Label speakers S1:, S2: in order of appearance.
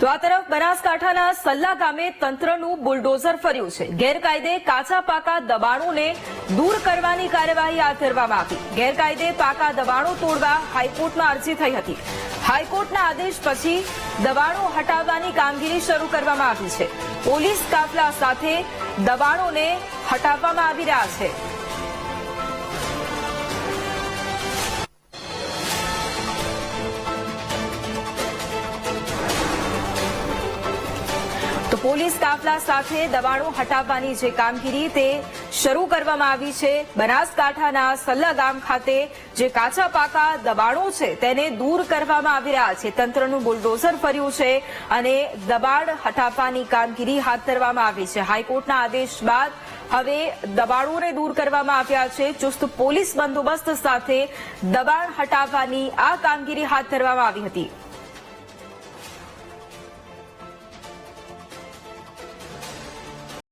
S1: તો આ તરફ બનાસકાંઠાના સલ્લા ગામે તંત્રનું બુલડોઝર ફર્યું છે. ગેરકાયદે કાચા પાકા દબાણોને દૂર કરવાની કાર્યવાહી હાથ ધરવામાં આવી. ગેરકાયદે પાકા દબાણો તોડવા હાઈકોર્ટમાં અરજી થઈ હતી. હાઈકોર્ટના આદેશ પછી દબાણો હટાવવાની કામગીરી શરૂ કરવામાં આવી છે. પોલીસ કાફલા સાથે દબાણોને હટાવવામાં આવી રહ્યા છે. તો પોલીસ કાફલા સાથે દબાણો હટાવવાની જે કામગીરી તે શરૂ કરવામાં આવી છે. બનાસકાંઠાના સલ્લા ગામ ખાતે જે કાચા પાકા દબાણો છે તેને દૂર કરવામાં આવી રહ્યા છે. તંત્રનું બુલડોઝર ફર્યું છે અને દબાણ હટાવવાની કામગીરી હાથ ધરવામાં આવી છે. હાઈકોર્ટના આદેશ બાદ હવે દબાણોને દૂર કરવામાં આવ્યા છે. ચુસ્ત પોલીસ બંદોબસ્ત સાથે દબાણ હટાવવાની આ કામગીરી હાથ ધરવામાં આવી હતી.